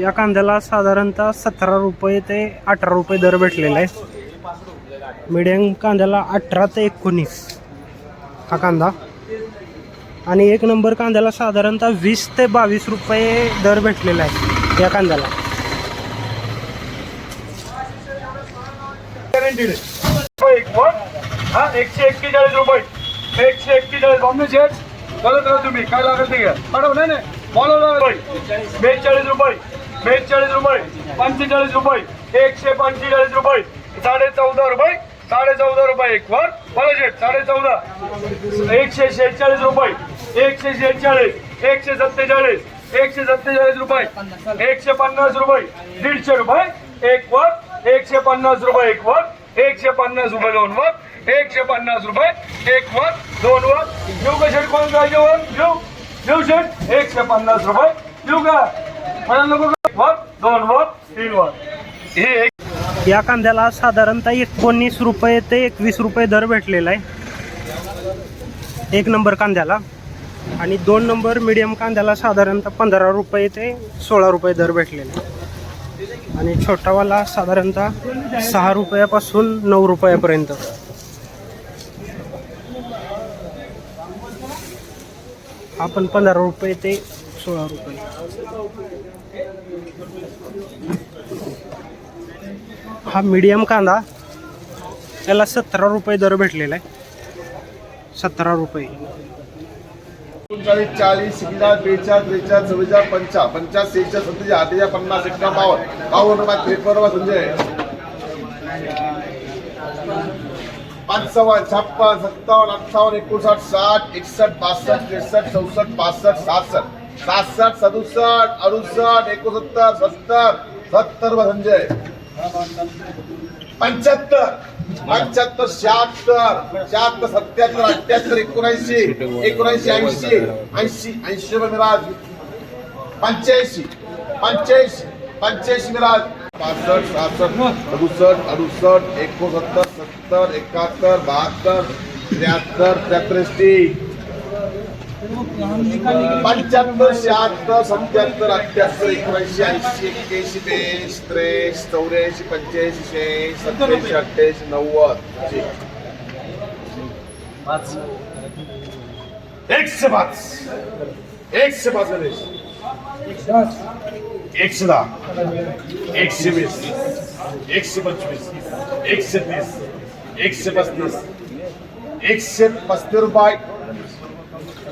या कांद्याला साधारणतः सतरा रुपये ते अठरा रुपये दर भेटलेला आहे. मिडियम कांद्याला अठरा ते एकोणीस हा कांदा. आणि एक नंबर कांद्याला साधारणतः वीस ते बावीस रुपये दर भेटलेला आहे या कांद्याला. एकशे एक्केचाळीस रुपये. एकशे एक्केचाळीस. शेट तुम्ही. काय लागत नाही मॅडम नाही नाही. बेचाळीस रुपये. बेचाळीस रुपये पंचेचाळीस रुपये एकशे पंचेचाळीस रुपये साडे चौदा रुपये साडे चौदा रुपये एक वर बजेट साडे चौदा एकशे शेहेचाळीस रुपये एकशे शेहेचाळीस एकशे सत्तेचाळीस एकशे सत्तेचाळीस रुपये एकशे पन्नास रुपये दीडशे रुपये एक वर एकशे पन्नास रुपये एक वर एकशे पन्नास रुपये दोन वर एकशे पन्नास रुपये एक वर दोन वर. घेऊ का शेट कोण पाहिजे वर? घेऊ. घेऊ शेट एकशे पन्नास रुपये. घेऊ का? मला नको दोन वर तीन वर हे एक या कांद्याला साधारणतः एकोणीस रुपये ते एकवीस रुपये दर भेटलेला आहे. एक नंबर कांद्याला. आणि दोन नंबर मिडियम कांद्याला साधारणतः पंधरा रुपये ते सोळा रुपये दर भेटलेला आहे. आणि छोटावाला साधारणतः सहा रुपयापासून नऊ रुपयापर्यंत. आपण पंधरा रुपये ते सोळा रुपये. हा मीडियम कांदा त्याला सतरा रुपये दर भेटलेला आहे. सतरा रुपये. एकोणचाळीस चाळीस एकचाळीस बेचाळीस त्रेचाळीस चव्वेचाळीस पंचा पंचाळीस सेहेचाळीस सत्तेचाळीस अठ्ठेचाळीस पन्नास एकटा बावन्न. बावन्न रुपये त्रेपन्न रुपये संजय. पंचावन्न छप्पन सत्तावन्न अठ्ठावन्न एकोणसाठ साठ एकसष्ट बासष्ट त्रेसष्ट चौसष्ट पासष्ट सहासष्ट सहासष्ट सदुसष्ट अडुसष्ट एकोणसत्तर सत्तर सत्तर संजय. पंच्याहत्तर. पंच्याहत्तर शहात्तर शहात्तर सत्याहत्तर अठ्याहत्तर एकोणऐंशी एकोणऐंशी ऐंशी ऐंशी ऐंशी मिराज. पंच्याऐंशी पंच्याऐंशी पंच्याऐंशी मिराज. पासष्ट सहासष्ट सदुसष्ट अडुसष्ट एकोणसत्तर सत्तर एकाहत्तर बहात्तर त्र्याहत्तर त्र्याहत्तर पंच्याहत्तर शहात्तर सत्याहत्तर अठ्याहत्तर एकोणऐंशी ऐंशी एक्क्याऐंशी नव्वद एकशे पाच एकशे पाच एकशे दहा एकशे पस्तीस रुपये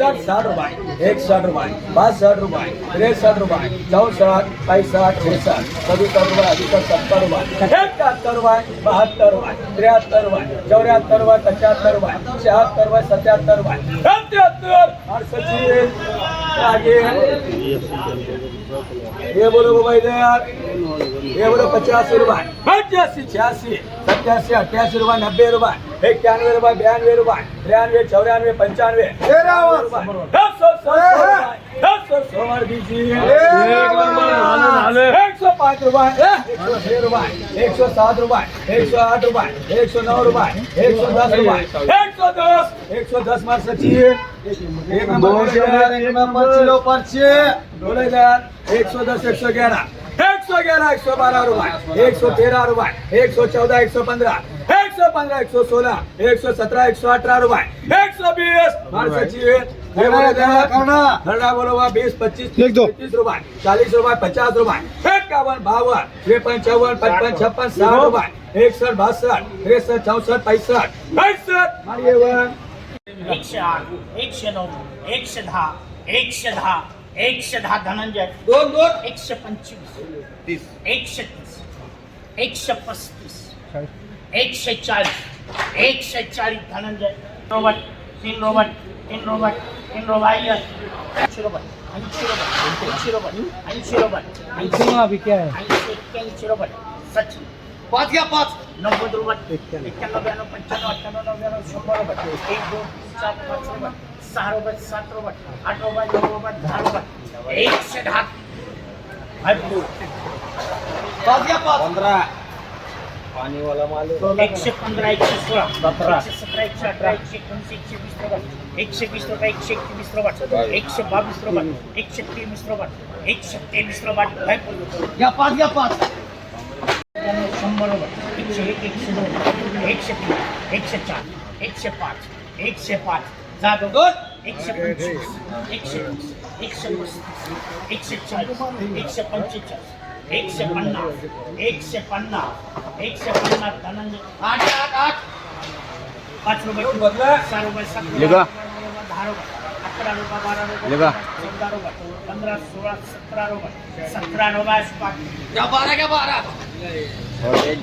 साठ रुपये, एक साठ त्रेसष्ट रुपये चौसष्ट पैंसठ रुपये अडुसष्ट सत्तर रुपये बहात्तर पचहत्तर आगे। ये बोलो बाबा इधर ये बोलो पचासी रुपये, पचासी, छियासी, सत्यासी, अट्ठासी रुपये, नब्बे रुपये इक्यानवे रुपये बयानवे रुपये तिरानवे चौरानवे पंचानवे दस सौ सौ दस सौ सोमवार दीजिए एक सौ पाँच रुपये एक सौ छह एक सौ सात एक सौ आठ एक सौ नौ एक सौ दस एक सौ दस एक सौ दस मार सचिए एक नंबर दो हज़ार एक सौ दस एक सौ ग्यारह एक सौ ग्यारह एक सौ बारह रुपए एक सौ तेरह रुपए एक सौ चौदह एक सौ पंद्रह एक सौ पंद्रह एक सौ सोलह एक सौ सत्रह एक सौ अठारह रुपए एक सौ बीस बोलो बीस पच्चीस पच्चीस रुपए चालीस रुपए पचास रुपए इक्यावन बावन तिरपन चौवन पचपन छप्पन साठ रुपए एकसठ बासठ तिरसठ चौसठ पैंसठ पैंसठ. धनंजय. दोन दोन एकशे पंचवीस एकशे तीस. एकशे पस्तीस एकशे चाळीस एकशे चाळीस धनंजय। रोबट तीन रोबट तीन रोबट तीन रोबट ऐंशी रोबट ऐंशी रोबट ऐंशी रोबट ऐंशी रोबट ऐंशी ऐंशी एक्क्याऐंशी रोबट सचिन पाच घ्या पाच। नव्वद रुपये एक्क्याण्णव ब्याण्णव पंच्याण्णव अठ्ठ्याण्णव नव्याण्णव शंभर रुपये एक दोन चार पाच रुपये सहा रुपये सात रुपये आठ रुपये नऊ रुपये दहा रुपये एकशे दहा पाच घ्या पाच। पंधरा एकशे पंधरा एकशे सोळा. एकशे सतरा एकशे अठरा एकशे एकोणीस एकशे वीस रोबट. एकशे वीस रोबट एकशे एकवीस रोबट. एकशे बावीस रोबट. एकशे तेवीस रोबट. एकशे तेवीस रोबट. या पाच या पाच. शंभर रोबट. एकशे एक एकशे दोन. एकशे तीन एकशे चार एकशे पाच एकशे पाच. दोन. एकशे पंचवीस एकशे वीस एकशे एकशे चाळीस एकशे पंचेचाळीस. एकशे पन्नास एकशे पन्नास एकशे पन्नास धनंजय। आठ आठ आठ। पाच रुपये सहा रुपये सात रुपये लेगा. दहा रुपये अकरा रुपये बारा रुपये लेगा. चौदा रुपये पंधरा सोळा सतरा रुपये सतरा रुपये पाच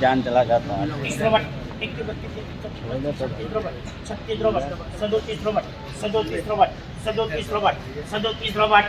जान चला जाता है तीस रोबट एक बत्तीस छत्तीस रोबट छत्तीस रोबट सदोतीस रोबट सदोतीस रोबट सदोतीस रोबट सदोतीस रोबट